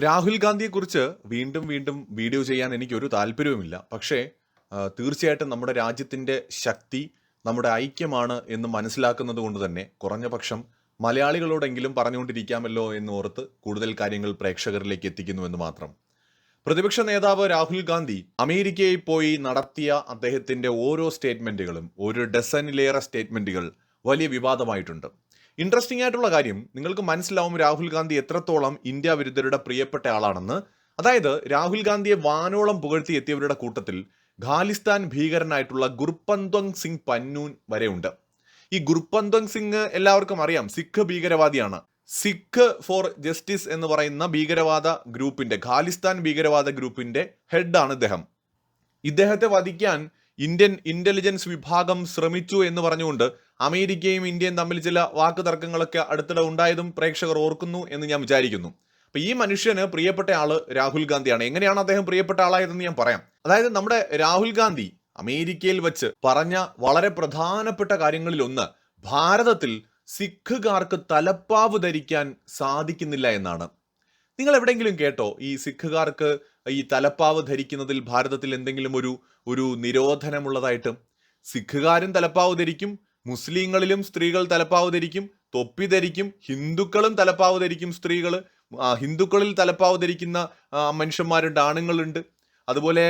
രാഹുൽ ഗാന്ധിയെക്കുറിച്ച് വീണ്ടും വീണ്ടും വീഡിയോ ചെയ്യാൻ എനിക്ക് ഒരു താല്പര്യവുമില്ല. പക്ഷേ തീർച്ചയായിട്ടും നമ്മുടെ രാജ്യത്തിന്റെ ശക്തി നമ്മുടെ ഐക്യമാണ് എന്ന് മനസ്സിലാക്കുന്നത് കൊണ്ട് തന്നെ കുറഞ്ഞ പക്ഷം മലയാളികളോടെങ്കിലും പറഞ്ഞുകൊണ്ടിരിക്കാമല്ലോ എന്ന് ഓർത്ത് കൂടുതൽ കാര്യങ്ങൾ പ്രേക്ഷകരിലേക്ക് എത്തിക്കുന്നുവെന്ന് മാത്രം. പ്രതിപക്ഷ നേതാവ് രാഹുൽ ഗാന്ധി അമേരിക്കയിൽ പോയി നടത്തിയ അദ്ദേഹത്തിന്റെ ഓരോ സ്റ്റേറ്റ്മെന്റുകളും ഒരു ഡസനിലേറെ സ്റ്റേറ്റ്മെന്റുകൾ വലിയ വിവാദമായിട്ടുണ്ട്. ഇൻട്രസ്റ്റിംഗ് ആയിട്ടുള്ള കാര്യം. നിങ്ങൾക്ക് മനസ്സിലാവും രാഹുൽ ഗാന്ധി എത്രത്തോളം ഇന്ത്യ വിരുദ്ധരുടെ പ്രിയപ്പെട്ട ആളാണെന്ന്. അതായത് രാഹുൽ ഗാന്ധിയെ വാനോളം പുകഴ്ത്തി എത്തിയവരുടെ കൂട്ടത്തിൽ ഖാലിസ്ഥാൻ ഭീകരനായിട്ടുള്ള ഗുർപന്ത്വങ് സിംഗ് പന്നൂൻ വരെയുണ്ട്. ഈ ഗുർപന്ത്വങ് സിംഗ് എല്ലാവർക്കും അറിയാം സിഖ് ഭീകരവാദിയാണ്. സിഖ് ഫോർ ജസ്റ്റിസ് എന്ന് പറയുന്ന ഭീകരവാദ ഗ്രൂപ്പിന്റെ ഖാലിസ്ഥാൻ ഭീകരവാദ ഗ്രൂപ്പിന്റെ ഹെഡാണ് ഇദ്ദേഹം. ഇദ്ദേഹത്തെ വധിക്കാൻ ഇന്ത്യൻ ഇന്റലിജൻസ് വിഭാഗം ശ്രമിച്ചു എന്ന് പറഞ്ഞുകൊണ്ട് അമേരിക്കയും ഇന്ത്യയും തമ്മിൽ ചില വാക്ക് തർക്കങ്ങളൊക്കെ അടുത്തിടെ ഉണ്ടായതും പ്രേക്ഷകർ ഓർക്കുന്നു എന്ന് ഞാൻ വിചാരിക്കുന്നു. അപ്പൊ ഈ മനുഷ്യന് പ്രിയപ്പെട്ട ആൾ രാഹുൽ ഗാന്ധിയാണ്. എങ്ങനെയാണ് അദ്ദേഹം പ്രിയപ്പെട്ട ആളായതെന്ന് ഞാൻ പറയാം. അതായത് നമ്മുടെ രാഹുൽ ഗാന്ധി അമേരിക്കയിൽ വെച്ച് പറഞ്ഞ വളരെ പ്രധാനപ്പെട്ട കാര്യങ്ങളിൽ ഒന്ന് ഭാരതത്തിൽ സിഖുകാർക്ക് തലപ്പാവ് ധരിക്കാൻ സാധിക്കുന്നില്ല എന്നാണ്. നിങ്ങൾ എവിടെയെങ്കിലും കേട്ടോ ഈ സിഖുകാർക്ക് ഈ തലപ്പാവ് ധരിക്കുന്നതിൽ ഭാരതത്തിൽ എന്തെങ്കിലും ഒരു ഒരു നിരോധനമുള്ളതായിട്ട്? സിഖുകാരും തലപ്പാവ് ധരിക്കും മുസ്ലിങ്ങളിലും സ്ത്രീകൾ തലപ്പാവ് ധരിക്കും തൊപ്പി ധരിക്കും ഹിന്ദുക്കളും തലപ്പാവ് ധരിക്കും സ്ത്രീകൾ ഹിന്ദുക്കളിൽ തലപ്പാവ് ധരിക്കുന്ന മനുഷ്യന്മാരുണ്ട് ആണുങ്ങളുണ്ട്. അതുപോലെ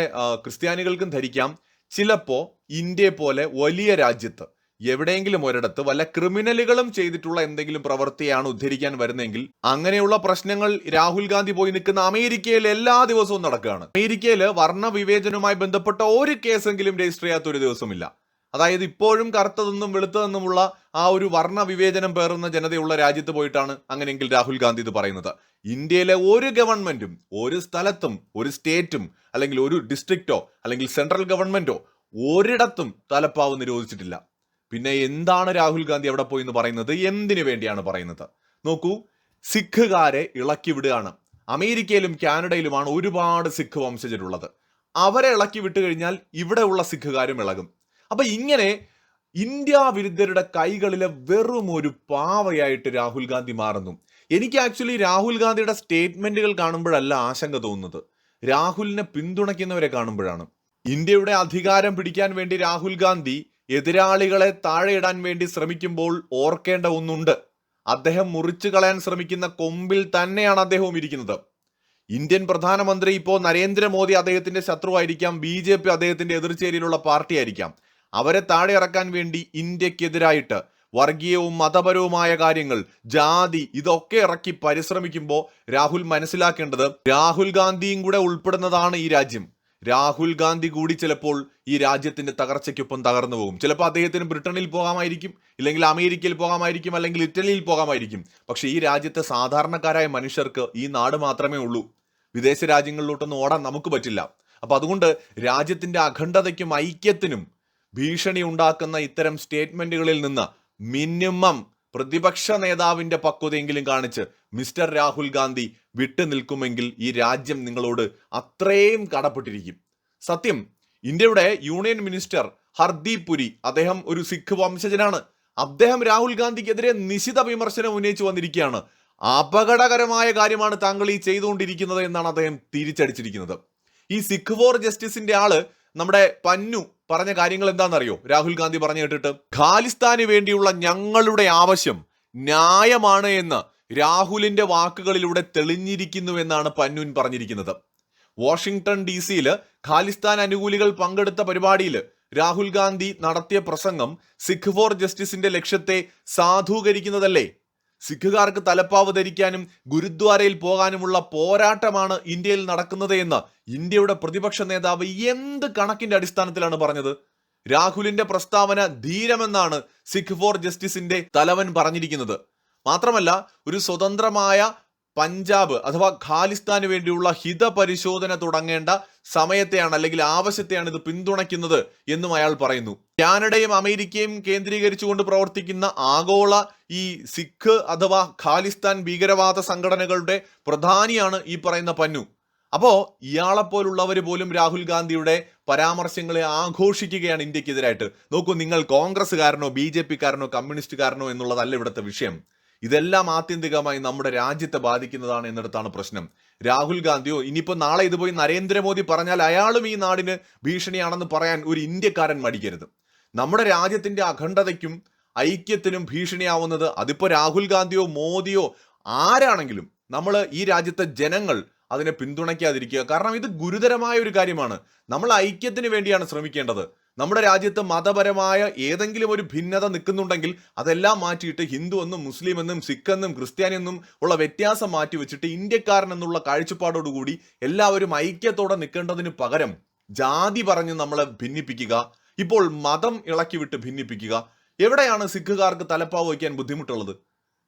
ക്രിസ്ത്യാനികൾക്കും ധരിക്കാം. ചിലപ്പോൾ ഇന്ത്യയെ പോലെ വലിയ രാജ്യത്ത് എവിടെയെങ്കിലും ഒരിടത്ത് വല്ല ക്രിമിനലുകളും ചെയ്തിട്ടുള്ള എന്തെങ്കിലും പ്രവൃത്തിയാണ് ഉദ്ധരിക്കാൻ വരുന്നതെങ്കിൽ അങ്ങനെയുള്ള പ്രശ്നങ്ങൾ രാഹുൽ ഗാന്ധി പോയി നിൽക്കുന്ന അമേരിക്കയിൽ എല്ലാ ദിവസവും നടക്കുകയാണ്. അമേരിക്കയിൽ വർണ വിവേചനവുമായി ബന്ധപ്പെട്ട ഒരു കേസെങ്കിലും രജിസ്റ്റർ ചെയ്യാത്ത ഒരു ദിവസമില്ല. അതായത് ഇപ്പോഴും കറുത്തതെന്നും വെളുത്തതെന്നുമുള്ള ആ ഒരു വർണ വിവേചനം പേറുന്ന ജനതയുള്ള രാജ്യത്ത് പോയിട്ടാണ് അങ്ങനെയെങ്കിൽ രാഹുൽ ഗാന്ധി ഇത് പറയുന്നത്. ഇന്ത്യയിലെ ഒരു ഗവൺമെന്റും ഒരു സ്ഥലത്തും ഒരു സ്റ്റേറ്റും അല്ലെങ്കിൽ ഒരു ഡിസ്ട്രിക്റ്റോ അല്ലെങ്കിൽ സെൻട്രൽ ഗവൺമെന്റോ ഒരിടത്തും തലപ്പാവ് നിരോധിച്ചിട്ടില്ല. പിന്നെ എന്താണ് രാഹുൽ ഗാന്ധി അവിടെ പോയി എന്ന് പറയുന്നത്? എന്തിനു വേണ്ടിയാണ് പറയുന്നത്? നോക്കൂ സിഖുകാരെ ഇളക്കി വിടുകയാണ് അമേരിക്കയിലും കാനഡയിലുമാണ് ഒരുപാട് സിഖ് വംശജരുള്ളത്. അവരെ ഇളക്കി വിട്ടു കഴിഞ്ഞാൽ ഇവിടെയുള്ള സിഖുകാരും ഇളകും. അപ്പൊ ഇങ്ങനെ ഇന്ത്യ വിരുദ്ധരുടെ കൈകളിലെ വെറും ഒരു പാവയായിട്ട് രാഹുൽ ഗാന്ധി മാറുന്നു. എനിക്ക് ആക്ച്വലി രാഹുൽ ഗാന്ധിയുടെ സ്റ്റേറ്റ്മെന്റുകൾ കാണുമ്പോഴല്ല ആശങ്ക തോന്നുന്നത്. രാഹുലിനെ പിന്തുണയ്ക്കുന്നവരെ കാണുമ്പോഴാണ്. ഇന്ത്യയുടെ അധികാരം പിടിക്കാൻ വേണ്ടി രാഹുൽ ഗാന്ധി എതിരാളികളെ താഴെയിടാൻ വേണ്ടി ശ്രമിക്കുമ്പോൾ ഓർക്കേണ്ട ഒന്നുണ്ട്. അദ്ദേഹം മുറിച്ചു കളയാൻ ശ്രമിക്കുന്ന കൊമ്പിൽ തന്നെയാണ് അദ്ദേഹവും ഇരിക്കുന്നത്. ഇന്ത്യൻ പ്രധാനമന്ത്രി ഇപ്പോൾ നരേന്ദ്രമോദി അദ്ദേഹത്തിന്റെ ശത്രുവായിരിക്കാം ബി ജെ പി അദ്ദേഹത്തിന്റെ എതിർചേരിയിലുള്ള പാർട്ടിയായിരിക്കാം. അവരെ താഴെ ഇറക്കാൻ വേണ്ടി ഇന്ത്യക്കെതിരായിട്ട് വർഗീയവും മതപരവുമായ കാര്യങ്ങൾ ജാതി ഇതൊക്കെ ഇറക്കി പരിശ്രമിക്കുമ്പോൾ രാഹുൽ മനസ്സിലാക്കേണ്ടത് രാഹുൽ ഗാന്ധിയും കൂടെ ഉൾപ്പെടുന്നതാണ് ഈ രാജ്യം. രാഹുൽ ഗാന്ധി കൂടി ചിലപ്പോൾ ഈ രാജ്യത്തിന്റെ തകർച്ചയ്ക്കൊപ്പം തകർന്നു പോകും. ചിലപ്പോൾ അദ്ദേഹത്തിന് ബ്രിട്ടനിൽ പോകാമായിരിക്കും ഇല്ലെങ്കിൽ അമേരിക്കയിൽ പോകാമായിരിക്കും അല്ലെങ്കിൽ ഇറ്റലിയിൽ പോകാമായിരിക്കും. പക്ഷെ ഈ രാജ്യത്തെ സാധാരണക്കാരായ മനുഷ്യർക്ക് ഈ നാട് മാത്രമേ ഉള്ളൂ. വിദേശ രാജ്യങ്ങളിലോട്ടൊന്നും ഓടാൻ നമുക്ക് പറ്റില്ല. അപ്പൊ അതുകൊണ്ട് രാജ്യത്തിന്റെ അഖണ്ഡതയ്ക്കും ഐക്യത്തിനും ഭീഷണി ഉണ്ടാക്കുന്ന ഇത്തരം സ്റ്റേറ്റ്മെന്റുകളിൽ നിന്ന് മിനിമം പ്രതിപക്ഷ നേതാവിന്റെ പക്വതയെങ്കിലും കാണിച്ച് മിസ്റ്റർ രാഹുൽ ഗാന്ധി വിട്ടു നിൽക്കുമെങ്കിൽ ഈ രാജ്യം നിങ്ങളോട് അത്രയും കടപ്പെട്ടിരിക്കും. സത്യം ഇന്ത്യയുടെ യൂണിയൻ മിനിസ്റ്റർ ഹർദീപ് പുരി അദ്ദേഹം ഒരു സിഖ് വംശജനാണ്. അദ്ദേഹം രാഹുൽ ഗാന്ധിക്കെതിരെ നിശിത വിമർശനം ഉന്നയിച്ചു വന്നിരിക്കുകയാണ്. അപകടകരമായ കാര്യമാണ് താങ്കൾ ഈ ചെയ്തുകൊണ്ടിരിക്കുന്നത് എന്നാണ് അദ്ദേഹം തിരിച്ചടിച്ചിരിക്കുന്നത്. ഈ സിഖ് ഫോർ ജസ്റ്റിസിന്റെ ആൾ നമ്മുടെ പന്നു പറഞ്ഞ കാര്യങ്ങൾ എന്താണെന്നറിയോ? രാഹുൽ ഗാന്ധി പറഞ്ഞു കേട്ടിട്ട്. ഖാലിസ്ഥാന് വേണ്ടിയുള്ള ഞങ്ങളുടെ ആവശ്യം ന്യായമാണ് എന്ന് രാഹുലിന്റെ വാക്കുകളിലൂടെ തെളിഞ്ഞിരിക്കുന്നു എന്നാണ് പന്നുൻ പറഞ്ഞിരിക്കുന്നത്. വാഷിംഗ്ടൺ ഡി സിയിൽ ഖാലിസ്ഥാൻ അനുകൂലികൾ പങ്കെടുത്ത പരിപാടിയിൽ രാഹുൽ ഗാന്ധി നടത്തിയ പ്രസംഗം സിഖ് ഫോർ ജസ്റ്റിസിന്റെ ലക്ഷ്യത്തെ സാധൂകരിക്കുന്നതല്ലേ? സിഖുകാർക്ക് തലപ്പാവ് ധരിക്കാനും ഗുരുദ്വാരയിൽ പോകാനുമുള്ള പോരാട്ടമാണ് ഇന്ത്യയിൽ നടക്കുന്നത് എന്ന് ഇന്ത്യയുടെ പ്രതിപക്ഷ നേതാവ് എന്ത് കണക്കിന്റെ അടിസ്ഥാനത്തിലാണ് പറഞ്ഞത്? രാഹുലിന്റെ പ്രസ്താവന ധീരമെന്നാണ് സിഖ് ഫോർ ജസ്റ്റിസിന്റെ തലവൻ പറഞ്ഞിരിക്കുന്നത്. മാത്രമല്ല ഒരു സ്വതന്ത്രമായ പഞ്ചാബ് അഥവാ ഖാലിസ്ഥാന് വേണ്ടിയുള്ള ഹിതപരിശോധന തുടങ്ങേണ്ട സമയത്തെയാണ് അല്ലെങ്കിൽ ആവശ്യത്തെയാണ് ഇത് പിന്തുണയ്ക്കുന്നത് എന്നും അയാൾ പറയുന്നു. കാനഡയും അമേരിക്കയും കേന്ദ്രീകരിച്ചുകൊണ്ട് പ്രവർത്തിക്കുന്ന ആഗോള ഈ സിഖ് അഥവാ ഖാലിസ്ഥാൻ ഭീകരവാദ സംഘടനകളുടെ പ്രധാനിയാണ് ഈ പറയുന്ന പന്നു. അപ്പോ ഇയാളെപ്പോലുള്ളവർ പോലും രാഹുൽ ഗാന്ധിയുടെ പരാമർശങ്ങളെ ആഘോഷിക്കുകയാണ് ഇന്ത്യക്കെതിരായിട്ട്. നോക്കൂ നിങ്ങൾ കോൺഗ്രസ്സുകാരനോ ബി ജെ പിക്കാരനോ കമ്മ്യൂണിസ്റ്റുകാരനോ എന്നുള്ളതല്ല ഇവിടുത്തെ വിഷയം. ഇതെല്ലാം ആത്യന്തികമായി നമ്മുടെ രാജ്യത്തെ ബാധിക്കുന്നതാണ് എന്നിടത്താണ് പ്രശ്നം. രാഹുൽ ഗാന്ധിയോ ഇനിയിപ്പോൾ നാളെ ഇത് പോയി നരേന്ദ്രമോദി പറഞ്ഞാൽ അയാളും ഈ നാടിന് ഭീഷണിയാണെന്ന് പറയാൻ ഒരു ഇന്ത്യക്കാരൻ മടിക്കരുത്. നമ്മുടെ രാജ്യത്തിന്റെ അഖണ്ഡതയ്ക്കും ഐക്യത്തിനും ഭീഷണിയാവുന്നത് അതിപ്പോൾ രാഹുൽ ഗാന്ധിയോ മോദിയോ ആരാണെങ്കിലും നമ്മൾ ഈ രാജ്യത്തെ ജനങ്ങൾ അതിനെ പിന്തുണയ്ക്കാതിരിക്കുക. കാരണം ഇത് ഗുരുതരമായ ഒരു കാര്യമാണ്. നമ്മൾ ഐക്യത്തിന് വേണ്ടിയാണ് ശ്രമിക്കേണ്ടത്. നമ്മുടെ രാജ്യത്ത് മതപരമായ ഏതെങ്കിലും ഒരു ഭിന്നത നിൽക്കുന്നുണ്ടെങ്കിൽ അതെല്ലാം മാറ്റിയിട്ട് ഹിന്ദു എന്നും മുസ്ലിം എന്നും സിഖ് എന്നും ക്രിസ്ത്യാനി എന്നും ഉള്ള വ്യത്യാസം മാറ്റി വെച്ചിട്ട് ഇന്ത്യക്കാരൻ എന്നുള്ള കാഴ്ചപ്പാടോടുകൂടി എല്ലാവരും ഐക്യത്തോടെ നിൽക്കേണ്ടതിന് പകരം ജാതി പറഞ്ഞ് നമ്മളെ ഭിന്നിപ്പിക്കുക ഇപ്പോൾ മതം ഇളക്കി വിട്ട് ഭിന്നിപ്പിക്കുക. എവിടെയാണ് സിഖുകാർക്ക് തലപ്പാവ് വയ്ക്കാൻ ബുദ്ധിമുട്ടുള്ളത്?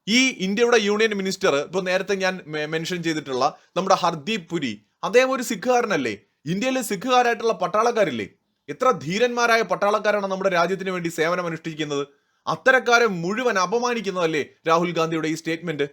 ഈ ഇന്ത്യയുടെ യൂണിയൻ മിനിസ്റ്റർ ഇപ്പോൾ നേരത്തെ ഞാൻ മെൻഷൻ ചെയ്തിട്ടുള്ള നമ്മുടെ ഹർദീപ് പുരി അദ്ദേഹം ഒരു സിഖുകാരനല്ലേ? ഇന്ത്യയിലെ സിഖുകാരായിട്ടുള്ള പട്ടാളക്കാരില്ലേ? എത്ര ധീരന്മാരായ പട്ടാളക്കാരാണ് നമ്മുടെ രാജ്യത്തിന് വേണ്ടി സേവനം അനുഷ്ഠിക്കുന്നത്? അത്തരക്കാരെ മുഴുവൻ അപമാനിക്കുന്നതല്ലേ രാഹുൽ ഗാന്ധിയുടെ ഈ സ്റ്റേറ്റ്മെന്റ്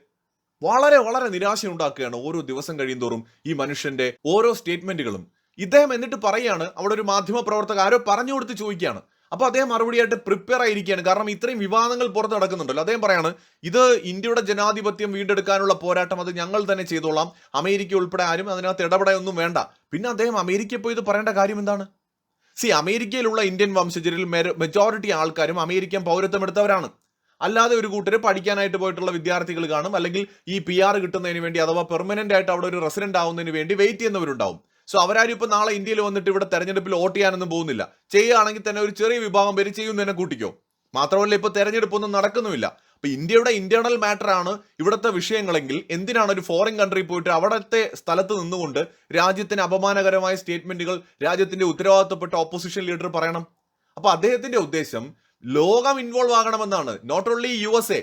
വളരെ വളരെ നിരാശയുണ്ടാക്കുകയാണ് ഓരോ ദിവസം കഴിയുന്തോറും ഈ മനുഷ്യന്റെ ഓരോ സ്റ്റേറ്റ്മെന്റുകളും ഇദ്ദേഹം എന്നിട്ട് പറയാണ് അവിടെ ഒരു മാധ്യമ പ്രവർത്തക ആരോ പറഞ്ഞു കൊടുത്ത് ചോദിക്കുകയാണ്. അപ്പൊ അദ്ദേഹം മറുപടിയായിട്ട് പ്രിപ്പയർ ആയിരിക്കുകയാണ്. കാരണം ഇത്രയും വിവാദങ്ങൾ പുറത്ത് നടക്കുന്നുണ്ടല്ലോ. അദ്ദേഹം പറയാണ് ഇത് ഇന്ത്യയുടെ ജനാധിപത്യം വീണ്ടെടുക്കാനുള്ള പോരാട്ടം അത് ഞങ്ങൾ തന്നെ ചെയ്തോളാം. അമേരിക്ക ഉൾപ്പെടെ ആരും അതിനകത്ത് ഇടപെടാനൊന്നും വേണ്ട. പിന്നെ അദ്ദേഹം അമേരിക്കയിൽ പോയി ഇത് പറയേണ്ട കാര്യം എന്താണ്? സി അമേരിക്കയിലുള്ള ഇന്ത്യൻ വംശജരിൽ മെജോറിറ്റി ആൾക്കാരും അമേരിക്കൻ പൗരത്വം എടുത്തവരാണ് അല്ലാതെ ഒരു കൂട്ടർ പഠിക്കാനായിട്ട് പോയിട്ടുള്ള വിദ്യാർത്ഥികൾ കാണും. അല്ലെങ്കിൽ ഈ പി ആർ കിട്ടുന്നതിന് വേണ്ടി അഥവാ പെർമനന്റ് ആയിട്ട് അവിടെ ഒരു റെസിഡന്റ് ആവുന്നതിന് വേണ്ടി വെയിറ്റ് ചെയ്യുന്നവരുണ്ടാവും. സോ അവരാരും ഇപ്പൊ നാളെ ഇന്ത്യയിൽ വന്നിട്ട് ഇവിടെ തെരഞ്ഞെടുപ്പിൽ വോട്ട് ചെയ്യാനൊന്നും പോകുന്നില്ല. ചെയ്യുകയാണെങ്കിൽ തന്നെ ഒരു ചെറിയ വിഭാഗം പേര് ചെയ്യുന്നതിനെ കൂട്ടിക്കോ. മാത്രമല്ല ഇപ്പൊ തെരഞ്ഞെടുപ്പൊന്നും നടക്കുന്നുമില്ല. അപ്പൊ ഇന്ത്യയുടെ ഇന്റേണൽ മാറ്റർ ആണ് ഇവിടുത്തെ വിഷയങ്ങളെങ്കിൽ എന്തിനാണ് ഒരു ഫോറിൻ കൺട്രി പോയിട്ട് അവിടുത്തെ സ്ഥലത്ത് നിന്നുകൊണ്ട് രാജ്യത്തിന് അപമാനകരമായ സ്റ്റേറ്റ്മെന്റുകൾ രാജ്യത്തിന്റെ ഉത്തരവാദിത്തപ്പെട്ട ഓപ്പോസിഷൻ ലീഡർ പറയണം? അപ്പൊ അദ്ദേഹത്തിന്റെ ഉദ്ദേശം ലോകം involve ആകണമെന്നാണ്. Not only U S A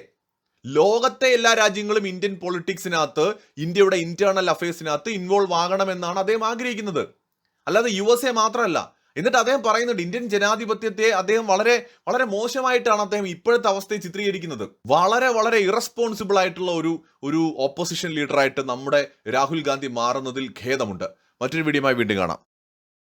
ലോകത്തെ എല്ലാ രാജ്യങ്ങളും ഇന്ത്യൻ പൊളിറ്റിക്സിനകത്ത് ഇന്ത്യയുടെ ഇന്റേണൽ അഫയേഴ്സിനകത്ത് ഇൻവോൾവ് ആകണമെന്നാണ് അദ്ദേഹം ആഗ്രഹിക്കുന്നത്. അല്ലാതെ യു എസ് എ മാത്രമല്ല എന്നിട്ട് അദ്ദേഹം പറയുന്നുണ്ട് ഇന്ത്യൻ ജനാധിപത്യത്തെ അദ്ദേഹം വളരെ വളരെ മോശമായിട്ടാണ് അദ്ദേഹം ഇപ്പോഴത്തെ അവസ്ഥയെ ചിത്രീകരിക്കുന്നത്. വളരെ വളരെ ഇറസ്പോൺസിബിൾ ആയിട്ടുള്ള ഒരു ഒരു ഓപ്പോസിഷൻ ലീഡറായിട്ട് നമ്മുടെ രാഹുൽ ഗാന്ധി മാറുന്നതിൽ ഖേദമുണ്ട്. മറ്റൊരു വീഡിയോയുമായി വീണ്ടും കാണാം.